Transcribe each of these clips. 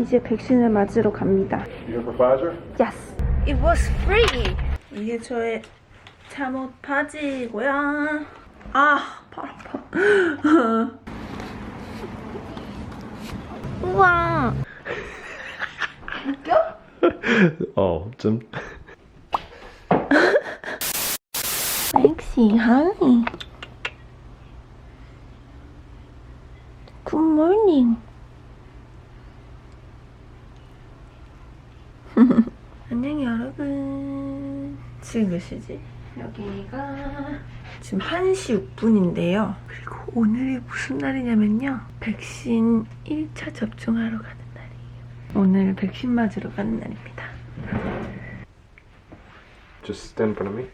이제 백신을 맞으러 갑니다. Yes. It was free. 이게 저의 잠옷 바지고요. 아, 팔 아파. 우와. Oh, 좀. Lexi, honey. Good morning. 안녕 여러분. 지금 몇 시지? 여기가 지금 1시 6분인데요. 그리고 오늘이 무슨 날이냐면요. 백신 1차 접종하러 가는 날이에요. 오늘 백신 맞으러 가는 날입니다. Just stand in front of me.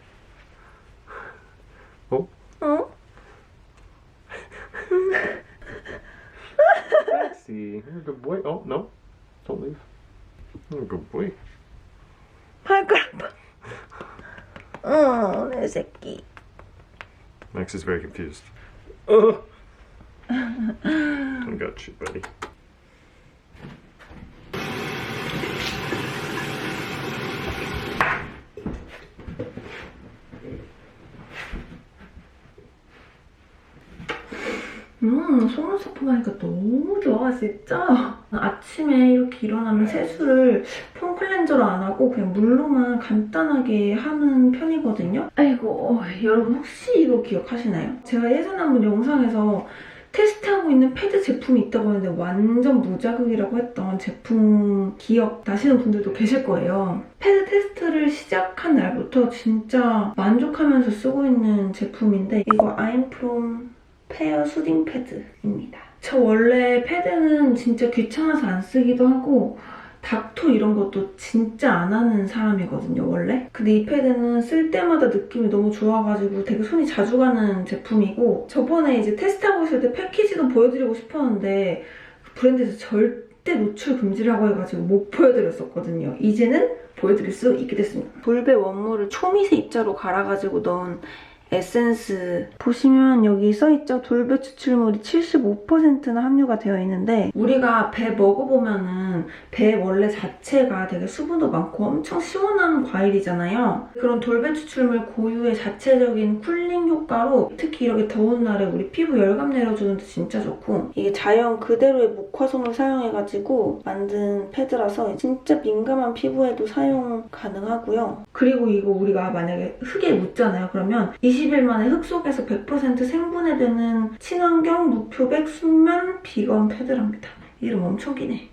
Oh, 어? Lexi, you're a good boy. Oh, no. Don't leave. You're a good boy. 발가락 봐. 어, 내 새끼. Max is very confused. Oh. I got you, buddy. 음, 속눈썹 하니까 너무 좋아, 진짜. 아침에 이렇게 일어나면 세수를 폼 클렌저로 안 하고 그냥 물로만 간단하게 하는 편이거든요. 아이고, 여러분 혹시 이거 기억하시나요? 제가 예전에 한번 영상에서 테스트하고 있는 패드 제품이 있다고 하는데 완전 무자극이라고 했던 제품 기억 나시는 분들도 계실 거예요. 패드 테스트를 시작한 날부터 진짜 만족하면서 쓰고 있는 제품인데 이거 아임프롬 페어 수딩 패드입니다. 저 원래 패드는 진짜 귀찮아서 안 쓰기도 하고 닥터 이런 것도 진짜 안 하는 사람이거든요, 원래. 근데 이 패드는 쓸 때마다 느낌이 너무 좋아가지고 되게 손이 자주 가는 제품이고 저번에 이제 테스트하고 있을 때 패키지도 보여드리고 싶었는데 그 브랜드에서 절대 노출 금지라고 해가지고 못 보여드렸었거든요. 이제는 보여드릴 수 있게 됐습니다. 돌배 원물을 초미세 입자로 갈아가지고 넣은 에센스 보시면 여기 써있죠? 돌배 추출물이 75%나 함유가 되어 있는데 우리가 배 먹어보면은 배 원래 자체가 되게 수분도 많고 엄청 시원한 과일이잖아요. 그런 돌배 추출물 고유의 자체적인 쿨링 효과로 특히 이렇게 더운 날에 우리 피부 열감 내려주는데 진짜 좋고 이게 자연 그대로의 목화솜을 사용해가지고 만든 패드라서 진짜 민감한 피부에도 사용 가능하고요. 그리고 이거 우리가 만약에 흙에 묻잖아요. 그러면 20일 만에 흙 속에서 100% 생분해 되는 친환경 무표백 순면 비건 패드랍니다. 이름 엄청 기네.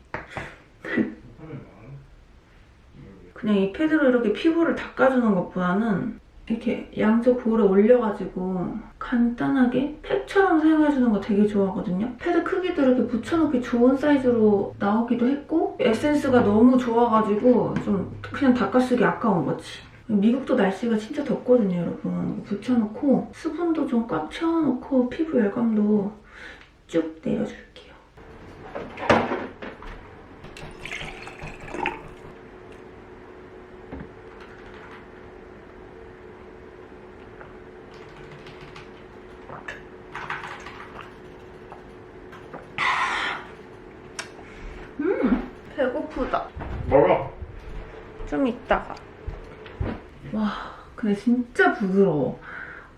그냥 이 패드로 이렇게 피부를 닦아주는 것보다는 이렇게 양쪽 볼에 올려가지고 간단하게 팩처럼 사용해주는 거 되게 좋아하거든요. 패드 크기도 이렇게 붙여놓기 좋은 사이즈로 나오기도 했고 에센스가 너무 좋아가지고 좀 그냥 닦아쓰기 아까운 거지. 미국도 날씨가 진짜 덥거든요, 여러분. 붙여놓고 수분도 좀 꽉 채워놓고 피부 열감도 쭉 내려줄게요. 음, 배고프다. 먹어. 좀 이따가. 와, 근데 진짜 부드러워.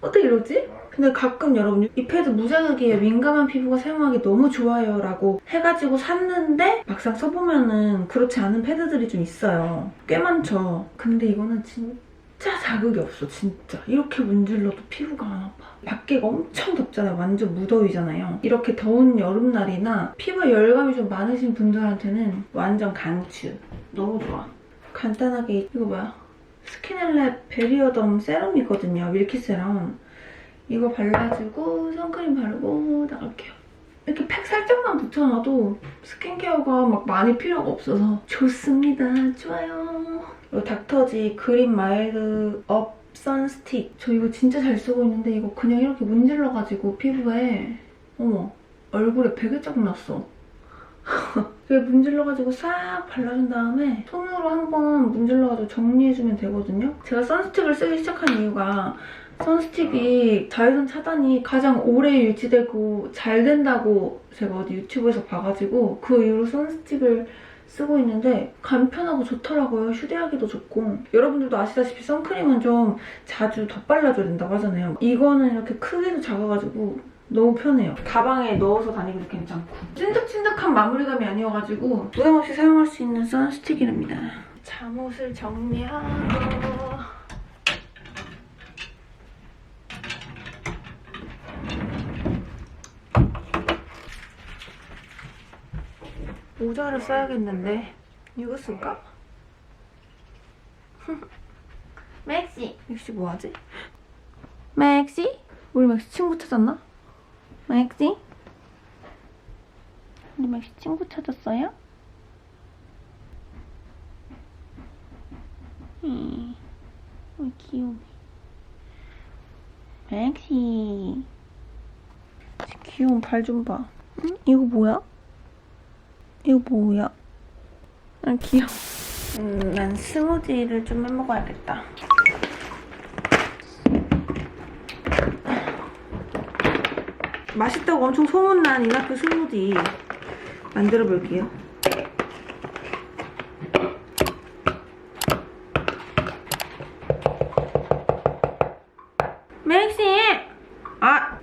어떻게 이러지? 근데 가끔 여러분 이 패드 무자극이에요. 민감한 피부가 사용하기 너무 좋아요 라고 해가지고 샀는데 막상 써보면은 그렇지 않은 패드들이 좀 있어요. 꽤 많죠. 근데 이거는 진짜 자극이 없어 진짜. 이렇게 문질러도 피부가 안 아파. 밖에가 엄청 덥잖아요. 완전 무더위잖아요. 이렇게 더운 여름날이나 피부에 열감이 좀 많으신 분들한테는 완전 강추. 너무 좋아. 간단하게 이거 뭐야? 스킨엘랩 베리어덤 세럼이거든요. 밀키 세럼. 이거 발라주고 선크림 바르고 나갈게요. 이렇게 팩 살짝만 붙여놔도 스킨케어가 막 많이 필요가 없어서 좋습니다. 좋아요. 이거 닥터지 그린 마일드 업 선스틱. 저 이거 진짜 잘 쓰고 있는데 이거 그냥 이렇게 문질러가지고 피부에 어머 얼굴에 베개짝 났어. 이게 문질러가지고 싹 발라준 다음에 손으로 한번 문질러가지고 정리해주면 되거든요. 제가 선스틱을 쓰기 시작한 이유가 선스틱이 자외선 차단이 가장 오래 유지되고 잘 된다고 제가 어디 유튜브에서 봐가지고 그 이후로 선스틱을 쓰고 있는데 간편하고 좋더라고요. 휴대하기도 좋고. 여러분들도 아시다시피 선크림은 좀 자주 덧발라줘야 된다고 하잖아요. 이거는 이렇게 크기도 작아가지고 너무 편해요. 가방에 넣어서 다니기도 괜찮고. 찐득찐득한 마무리감이 아니어가지고 부담 없이 사용할 수 있는 선스틱이랍니다. 잠옷을 정리하고 모자를 써야겠는데 이거 쓸까? 맥시 맥시 뭐하지? 맥시? 우리 맥시 친구 찾았나? 맥시? 우리 맥시 친구 찾았어요? 음, 어, 귀여워 맥시 귀여운 발 좀 봐. 응? 이거 뭐야? 이거 뭐야? 아 귀여워. 음, 난 스무디를 좀 해먹어야겠다. 맛있다고 엄청 소문난 이나크 스무디 만들어 볼게요. 맥시! 아!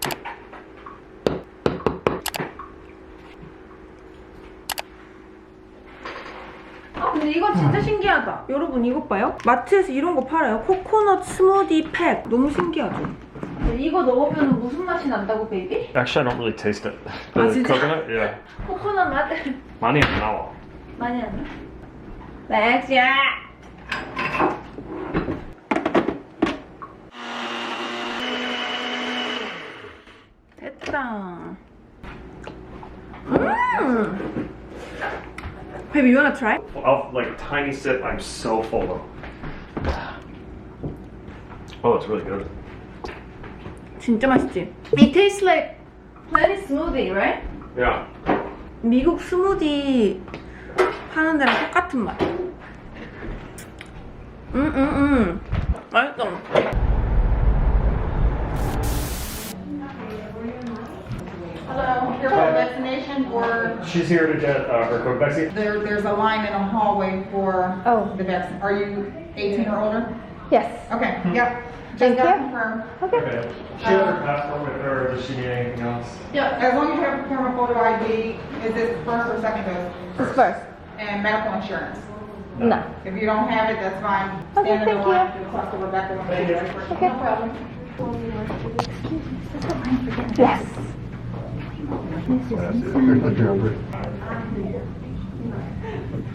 아 근데 이거 진짜 신기하다. 여러분 이것 봐요. 마트에서 이런 거 팔아요. 코코넛 스무디 팩. 너무 신기하죠? 이거 넣으면 무슨 맛이 난다고 베이비? Actually, I don't really taste it. Ah, The 진짜? coconut, yeah. 코코넛 맛 많이 안 나와. 많이 안 나? 맥시야! 됐다. 음! Baby, you wanna try? I'll, like a tiny sip. I'm so full though. Oh, it's really good. 진짜 맛있지? It tastes like plain smoothie, right? Yeah. 미국 스무디 파는 데랑 똑같은 맛. 음, 음, 음. 맛있어. Hello, here for vaccination or She's here to get uh, her COVID vaccine. there, there's a line in a hallway for Oh. the vaccine. Are you 18 or older? Yes. Okay, hmm. yep. Thank Just gotta you. confirm. Okay. She has her passport with her. Does she need anything else? Yeah, as long as you have a camera photo ID, is this first or second dose? It's first. And medical insurance. No. If you don't have it, that's fine. Okay, Stand in thank the line you. to talk to Rebecca when Thank she's you. ready. Okay. No problem. Yes.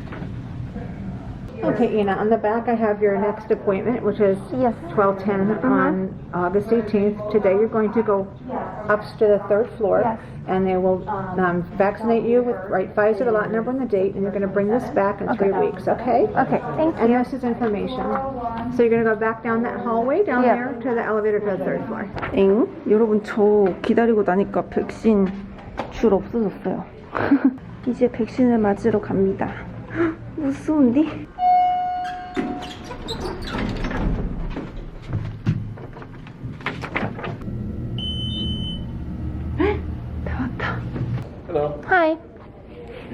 Okay, Ina, on the back I have your next appointment, which is Yes. 12:10 on August 18th. Today you're going to go up to the third floor. Yes. And they will um, vaccinate you with, right, Pfizer, the lot number and the date, and you're going to bring this back in three weeks, okay? Okay, thank And you. this is information. So you're going to go back down that hallway down Yeah. there to the elevator to the third floor. 엥? 여러분 저 기다리고 나니까 백신 줄 없어졌어요. 이제 백신을 맞으러 갑니다. 무서운데?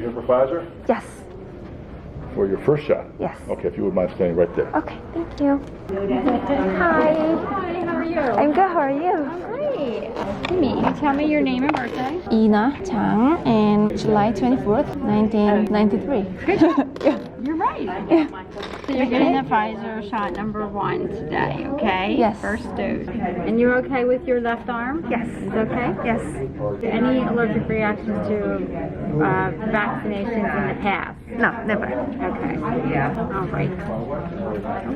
You here? Yes. For your first shot? Yes. Okay, if you would mind standing right there. Okay, thank you. Hi. Hi, how are you? I'm good. How are you? Great. Nice to meet you. Tell me your name and birthday. Ina Chang and July 24th, 1993. You're right. So you're getting the Pfizer shot number one today, okay? Yes. First dose. And you're okay with your left arm? Yes. It's okay? Yes. Any allergic reactions to uh, vaccinations in the past? No, never. Okay. Yeah. All right.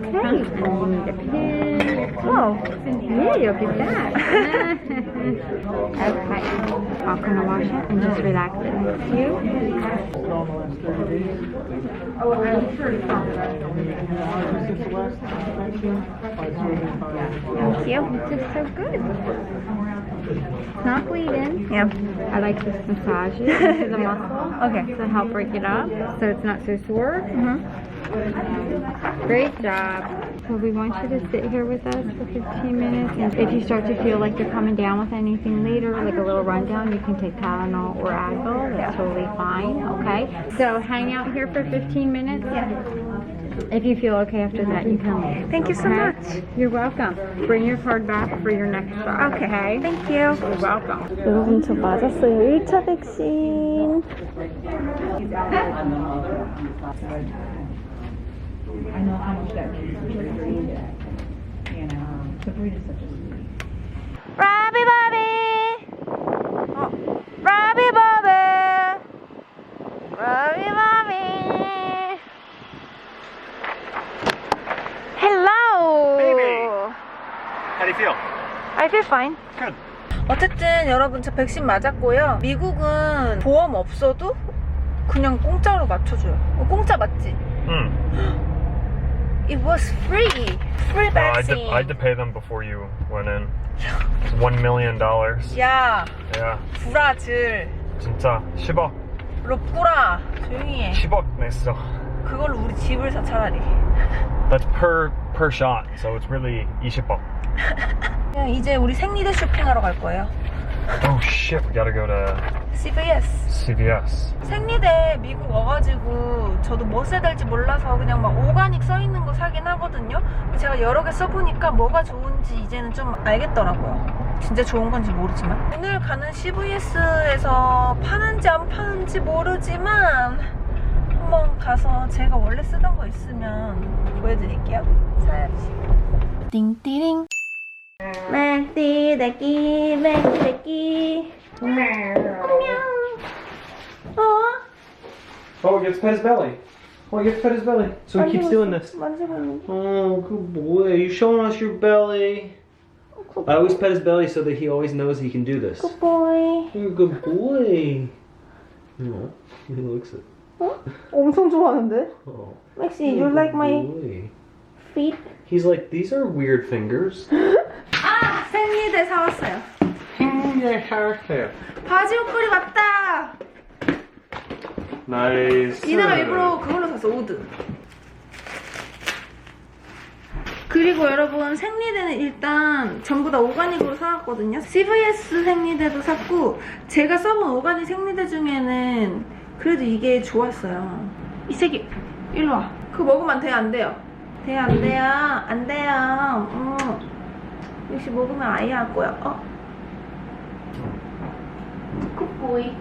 Okay. And you need a pin. Oh. Yeah, you'll get that. okay. I'm gonna wash it and just relax it. Thank you. Thank you. This is so good. It's not bleeding. Yeah. I like this massage it into the muscle. Okay. To help break it up so it's not so sore. Mm-hmm. Great job. So we want you to sit here with us for 15 minutes. And if you start to feel like you're coming down with anything later, like a little rundown, you can take Tylenol or Advil. That's totally fine. Okay. So hang out here for 15 minutes. If you feel okay after that, you can leave. Thank you so okay? much. You're welcome. Bring your card back for your next shot. Okay. Thank you. You're welcome. 여러분 저 맞았어요. 1차 백신. Robbie Bobby. Oh, Robbie Bobby. Robbie Bobby. Hello. Baby. How do you feel? I feel fine. Good. 어쨌든 여러분 저 백신 맞았고요. 미국은 보험 없어도 그냥 공짜로 맞춰줘요. 어, 공짜 맞지? Hmm. It was free. Free Uh, I, had vaccine. to, I had to pay them before you went in. It's one million dollars. 야, Yeah. 브라질. 진짜 10억. 롭꾸라. 조용히 해. 10억 냈어. 그걸로 우리 집을 사 차라리. That's per per shot, so it's really 20억. 그냥 이제 우리 생리대 쇼핑하러 갈 거예요. Oh shit, we gotta go to CVS. CVS. 생리대 미국 와가지고 저도 뭐 써야 될지 몰라서 그냥 막 오가닉 써 있는 거 사긴 하거든요. 제가 여러 개 써보니까 뭐가 좋은지 이제는 좀 알겠더라고요. 진짜 좋은 건지 모르지만. 오늘 가는 CVS에서 파는지 안 파는지 모르지만 한번 가서 제가 원래 쓰던 거 있으면 보여드릴게요. 사야지. 띵띠링. 맥디 대기 맥디 대기 안녕 어? Oh, he gets to pet his belly. Oh, he gets to pet his belly. So he keeps doing this. 만지고 있는데 Oh, good boy. You showing us your belly. I always pet his belly so that he always knows he can do this. 굿보이 You're a good boy. No, he looks it. 엄청 좋아하는데? Oh, 맥시 you like my feet? He's like, these are weird fingers. 아! 생리대 사왔어요 Yeah, haircut. 바지 옷걸이 왔다 Nice. 이나가 일부러 그걸로 샀어 우드 그리고 여러분 생리대는 일단 전부 다 오가닉으로 사왔거든요 CVS 생리대도 샀고 제가 써본 오가닉 생리대 중에는 그래도 이게 좋았어요. 이 새끼 일로 와. 그거 먹으면 안 돼요 안 돼요? 돼요 안 돼요? 안 돼요. 음. 역시 먹으면 아예 할 거야. 어? 굿보이.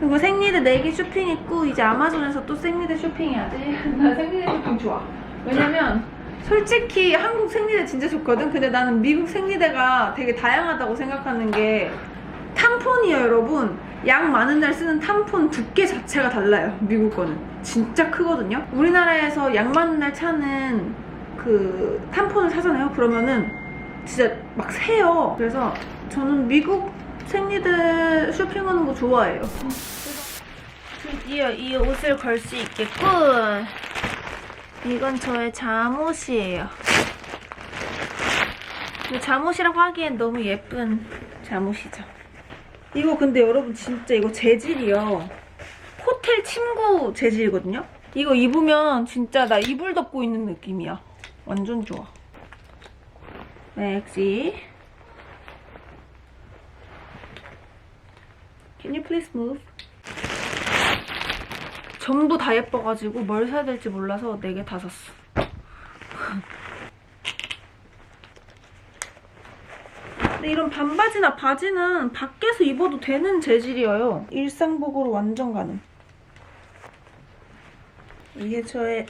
그리고 생리대 4개 쇼핑 했고 이제 아마존에서 또 생리대 쇼핑해야지 나 생리대 쇼핑 좋아. 왜냐면 솔직히 한국 생리대 진짜 좋거든? 근데 나는 미국 생리대가 되게 다양하다고 생각하는 게 탐폰이에요 여러분 양 많은 날 쓰는 탐폰 두께 자체가 달라요 미국 거는 진짜 크거든요 우리나라에서 양 많은 날 차는 그 탐폰을 사잖아요 그러면은 진짜 막 새요 그래서 저는 미국 생리대 쇼핑하는 거 좋아해요 드디어 이 옷을 걸 수 있겠군. 이건 저의 잠옷이에요. 잠옷이라고 하기엔 너무 예쁜 잠옷이죠. 이거 근데 여러분 진짜 이거 재질이요. 호텔 침구 재질이거든요? 이거 입으면 진짜 나 이불 덮고 있는 느낌이야. 완전 좋아. 맥시. Can you please move? 전부 다 예뻐가지고 뭘 사야 될지 몰라서 4개 다 샀어. 근데 이런 반바지나 바지는 밖에서 입어도 되는 재질이에요. 일상복으로 완전 가능. 이게 저의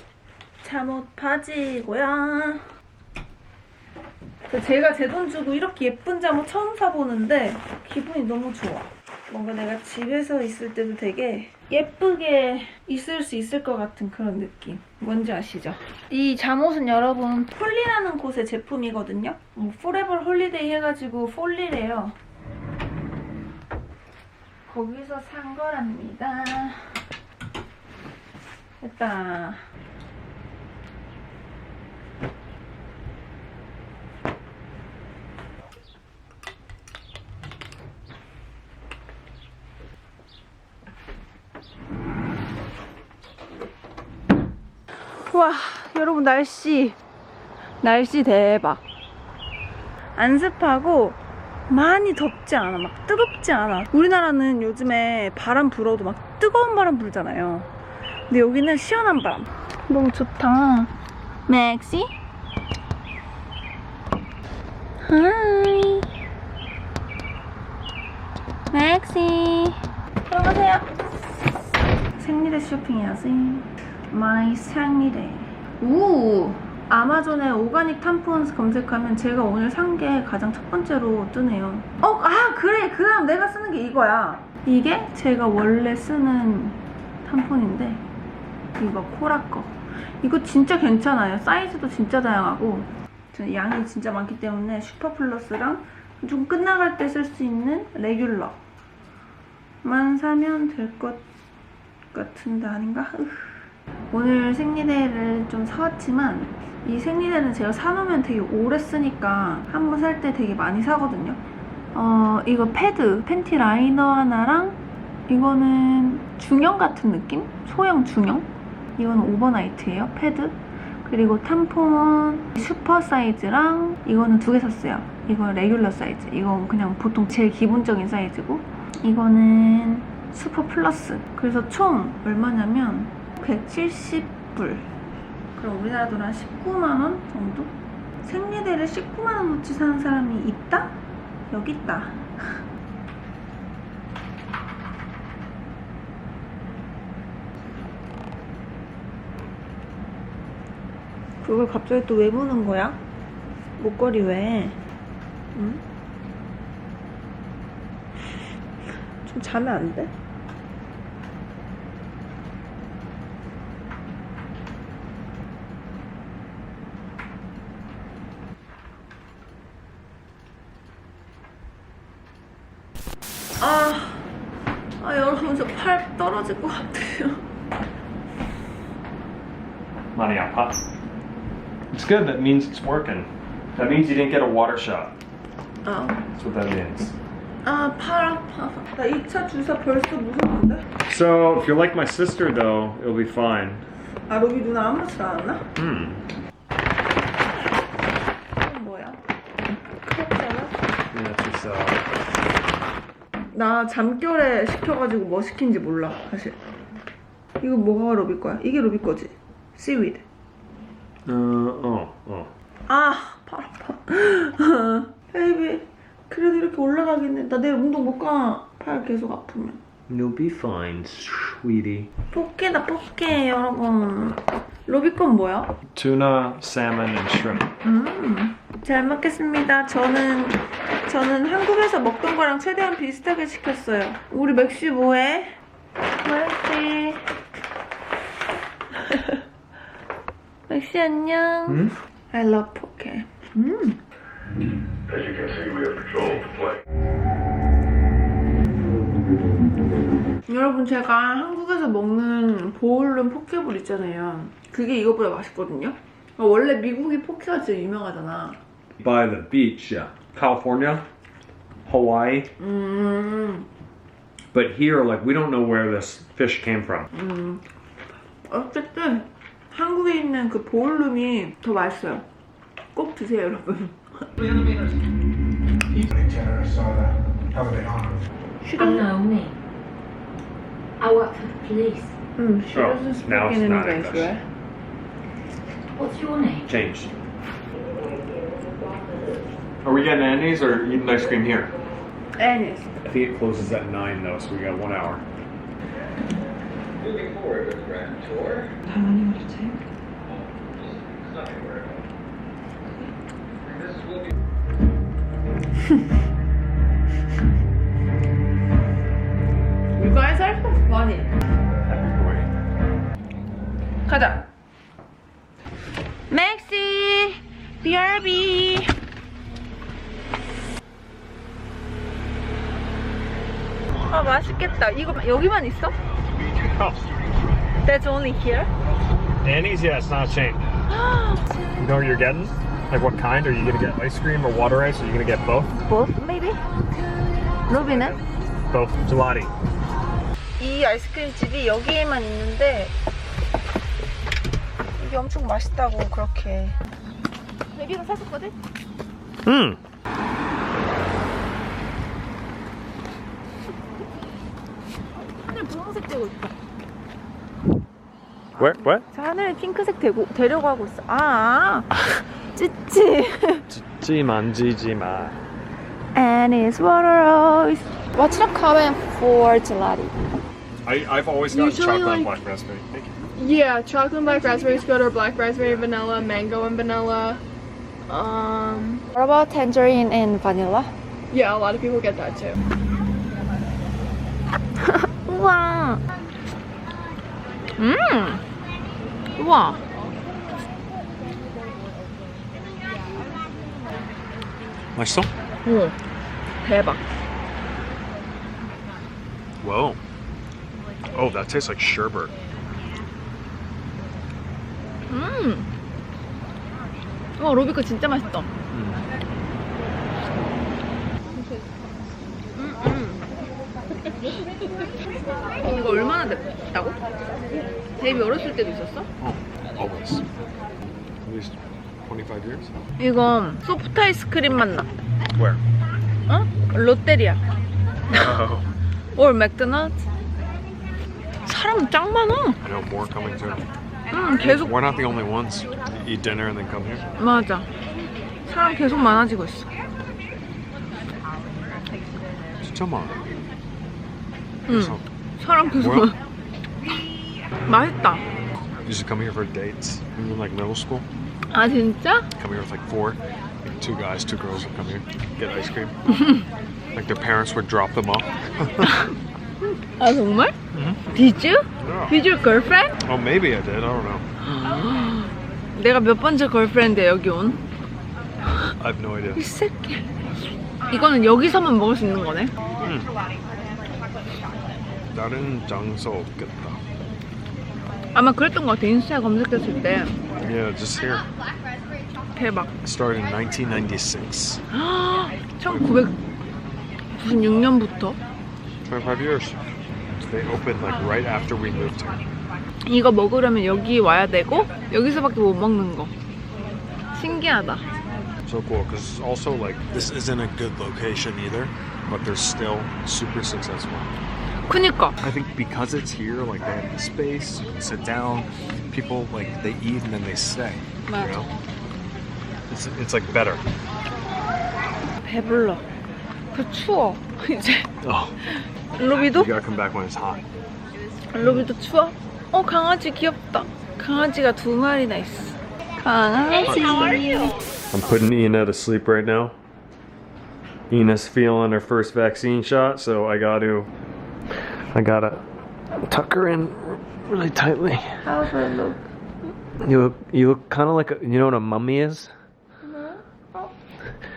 잠옷 바지고요. 제가 제 돈 주고 이렇게 예쁜 잠옷 처음 사보는데 기분이 너무 좋아. 뭔가 내가 집에서 있을 때도 되게 예쁘게 있을 수 있을 것 같은 그런 느낌. 뭔지 아시죠? 이 잠옷은 여러분 폴리라는 곳의 제품이거든요. 뭐 포레버 홀리데이 해가지고 폴리래요. 거기서 산 거랍니다. 됐다. 와, 여러분 날씨 날씨 대박. 안 습하고 많이 덥지 않아. 막 뜨겁지 않아. 우리나라는 요즘에 바람 불어도 막 뜨거운 바람 불잖아요. 근데 여기는 시원한 바람. 너무 좋다. 맥시? 하이. 맥시. 들어가세요. 생리대 쇼핑해야지. 마이 생리대. 우! 아마존에 오가닉 탐폰 검색하면 제가 오늘 산 게 가장 첫 번째로 뜨네요. 어, 아, 그래. 그럼 내가 쓰는 게 이거야. 이게 제가 원래 쓰는 탐폰인데, 이거 코라 거. 이거 진짜 괜찮아요. 사이즈도 진짜 다양하고, 양이 진짜 많기 때문에 슈퍼 플러스랑 좀 끝나갈 때 쓸 수 있는 레귤러 만 사면 될 것 같은데 아닌가? 으흐. 오늘 생리대를 좀 사왔지만 이 생리대는 제가 사놓으면 되게 오래 쓰니까 한 번 살 때 되게 많이 사거든요. 어, 이거 패드, 팬티 라이너 하나랑 이거는 중형 같은 느낌? 소형 중형? 이거는 오버나이트예요, 패드. 그리고 탐폰 슈퍼 사이즈랑 이거는 두 개 샀어요. 이건 레귤러 사이즈. 이건 그냥 보통 제일 기본적인 사이즈고 이거는 슈퍼 플러스. 그래서 총 얼마냐면 170불. 그럼 우리나라 돈 한 19만원 정도? 생리대를 19만원어치 사는 사람이 있다? 여기 있다. 그걸 갑자기 또왜 무는 거야? 목걸이 왜? 응? 좀 자면 안 돼? 아, 아 여러분 저 팔 떨어질 것 같아요. Money out, huh? It's good. That means it's working. That means you didn't get a water shot. 아, That's what that means. 아, 팔 아파. 나 2차 주사 벌써 무서운데? So, if you're like my sister, though, it'll be fine. 아, 로비 누나 아무렇지도 않았나? Hmm. 나 잠결에 시켜가지고 뭐 시킨지 몰라, 사실. 이거 뭐가 로비 거야? 이게 로비 거지? 씨위드. oh, oh. 아, 팔 아파. 베이비, 그래도 이렇게 올라가겠네. 나 내일 운동 못 가. 팔 계속 아프면. You'll be fine, sweetie. 포케다, 포케, 여러분. 로비 건 뭐야? Tuna, salmon, and shrimp. 음, 잘 먹겠습니다. 저는 저는 한국에서 먹던 거랑 최대한 비슷하게 시켰어요. 우리 맥시 뭐해? 맥시. 맥시 안녕. 응? I love 포케. 음. 여러분 제가 한국에서 먹는 보울룸 포케볼 있잖아요. 그게 이거보다 맛있거든요. 원래 미국이 포케가 제일 유명하잖아. By the beach, yeah. California, Hawaii. 음, But here, like, we don't know where this fish came from. 음. 어쨌든 한국에 있는 그 보울룸이 더 맛있어요. 꼭 드세요, 여러분. generous or the holiday on. She I doesn't, know me. I work for the police. 음, she Oh, doesn't speak now it's in not English, English. 왜? What's your name? Changed. Are we getting Annie's or eating ice cream here? Annie's. I think it closes at 9, though, so we got one hour. Moving forward with Grand Tour. How many would it take? Oh, you 맛있겠다. 이거 여기만 있어? That's only here. Annie's, yeah, it's not a chain. you know what you're getting? Like, what kind? Are you gonna get ice cream or water ice? Are you gonna get both? Both maybe. 로비는? Both. Gelati. 이 아이스크림 집이 여기에만 있는데 이게 엄청 맛있다고 그렇게. 베비가 샀었거든? 음. 하늘 분홍색 되고 있어. What? What? 저 하늘 핑크색 되고, 되려고 하고 있어. 아, 찌찌. 찌 만지지 마. And it's water always. What's the comment for gelati? I, I've always gotten Usually, chocolate and like- black raspberry. Thank you. Yeah, chocolate and black raspberry is good, or black raspberry vanilla, mango and vanilla. Um, What about tangerine and vanilla? yeah, a lot of people get that too. 우와. 음. 우와. 맛있어? 오. 대박. Whoa. Oh, that tastes like sherbet. 음. 와, 로비 거 진짜 맛있다. 음, 음. 이거 얼마나 됐다고? 데이비 어렸을 때도 있었어? Always. At least 25 years. 이거 소프트 아이스크림 맛 나. Where? 어? 롯데리아. Oh. 올 맥도날드. 사람 짱 많아. I know more coming too. 응, 계속 We're not the only ones. Eat dinner and then come here. 맞아. 사람 계속 많아지고 있어. 진짜 많아. 응. Well- 사람 계속 많아. 맛있다. Used to come here for dates. In like middle school. 아 진짜? Come here with like four. Like two guys, two girls would come here, get ice cream. like their parents would drop them off. 아 정말? Did you? Did your girlfriend? Oh, maybe I did. I don't know. 내가 몇 번째 걸프렌드야 여기 온? I have no idea. 이 새끼. 이거는 여기서만 먹을 수 있는 거네. 다른 장소 없겠다. 아마 그랬던 것 같아. 인스타에 검색했을 때. Yeah, just here. 대박. Started in 1996. 1996년부터 25 years. They opened like right after we moved here. 이거 먹으려면 여기 와야 되고 여기서밖에 못 먹는 거. 신기하다. So cool because also like this isn't a good location either, but they're still super successful. 그니까. I think because it's here, like they have the space, you can sit down. People like they eat and then they stay. You 맞아. know, it's it's like better. 배불러. 그 추워. 이제 Oh, 로비도? you gotta come back when it's hot. 로비도 추워? 어 강아지 귀엽다. 강아지가 두 마리나 있어. 강아지. I'm putting Ina to sleep right now. Ina's feeling her first vaccine shot, so I got to, I gotta tuck her in really tightly. How's her look? You look, you look kind of like, a, you know what a mummy is? Mm-hmm. Oh.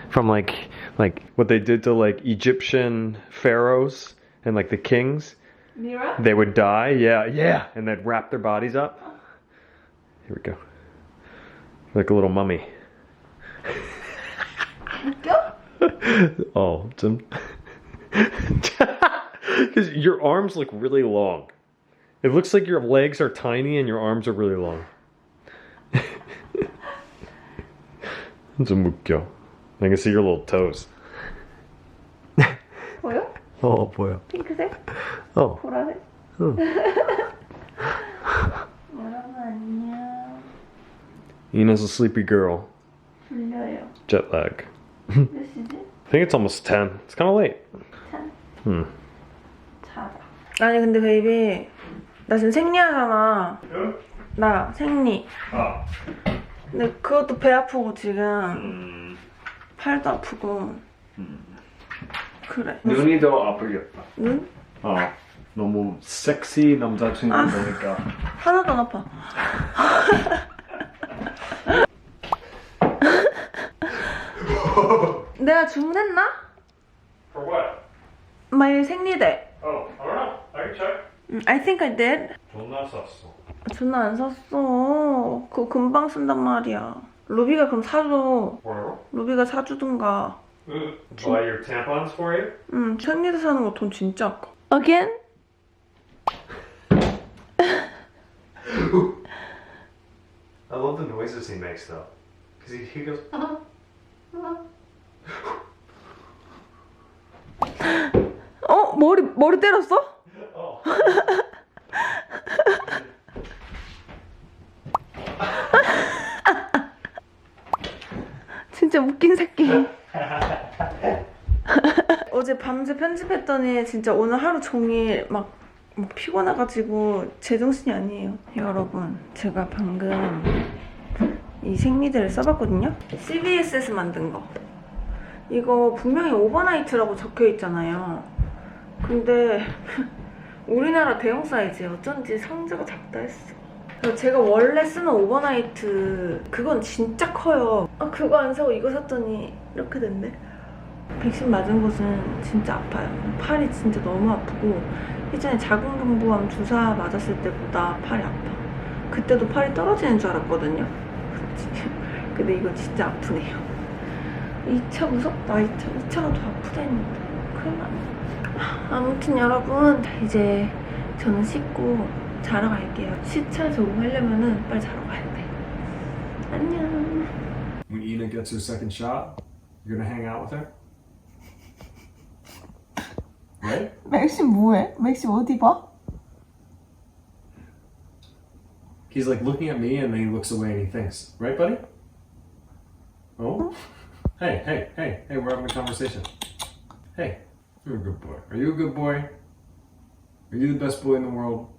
From like, like what they did to like Egyptian pharaohs and like the kings. Mira? They would die, yeah, yeah, and they'd wrap their bodies up. Here we go. Like a little mummy. go. oh, 좀. Because your arms look really long. It looks like your legs are tiny and your arms are really long. 좀 웃겨. I can see your little toes. 보여? 어, 보여. 핑크색? 어. 보라색? 응. 여러분 안녕. Ina's a sleepy girl. 졸려요. Jet lag. 몇 시지? I think it's almost 10. It's kind of late. 10? Hmm. 아니 근데 베이비 나 지금 생리하잖아. 나 생리. 아. 근데 그것도 배 아프고 지금 팔도 아프고. 그래. 눈이 더 아프겠다. 눈? 어. 너무 섹시 남자친구 아. 보니까. 하나도 안 아파. 내가 주문했나? For what? my 생리대. Oh, I. I check. 음, I think I did. 존나 쌌어. 존나 안 샀어. 그거 금방 쓴단 말이야. 루비가 그럼 사줘. 뭐라고? 루비가 사주든가. Buy your tampons for you? 응, 생리대 사는 거 돈 진짜 아까. Again? 아, the noises he makes though. Because he, he goes, 어 머리 머리 때렸어? 진짜 웃긴 새끼. 어제 밤새 편집했더니 진짜 오늘 하루 종일 막, 막 피곤해가지고 제정신이 아니에요. 여러분, 제가 방금 이 생리대를 써봤거든요? CVS에서 만든 거. 이거 분명히 오버나이트라고 적혀 있잖아요. 근데 우리나라 대형 사이즈에 어쩐지 상자가 작다 했어. 제가 원래 쓰는 오버나이트 그건 진짜 커요. 아 그거 안 사고 이거 샀더니 이렇게 됐네. 백신 맞은 곳은 진짜 아파요. 팔이 진짜 너무 아프고 예전에 자궁경부암 주사 맞았을 때보다 팔이 아파. 그때도 팔이 떨어지는 줄 알았거든요. 근데 이거 진짜 아프네요. 2차 무섭다. 2차, 2차가 더 아프다 했는데. 큰일 났네. 아무튼 여러분, 이제 저는 씻고 자러 갈게요. 시차 적응하려면 은 빨리 자러 가야 돼. 안녕. when Ina gets her second shot, you're gonna hang out with her? Right? 맥심 뭐해? 맥심 어디 봐? He's like looking at me and then he looks away and he thinks, right, buddy? Oh? Hey, hey, hey, hey, we're having a conversation. Hey, you're a good boy. Are you a good boy? Are you the best boy in the world?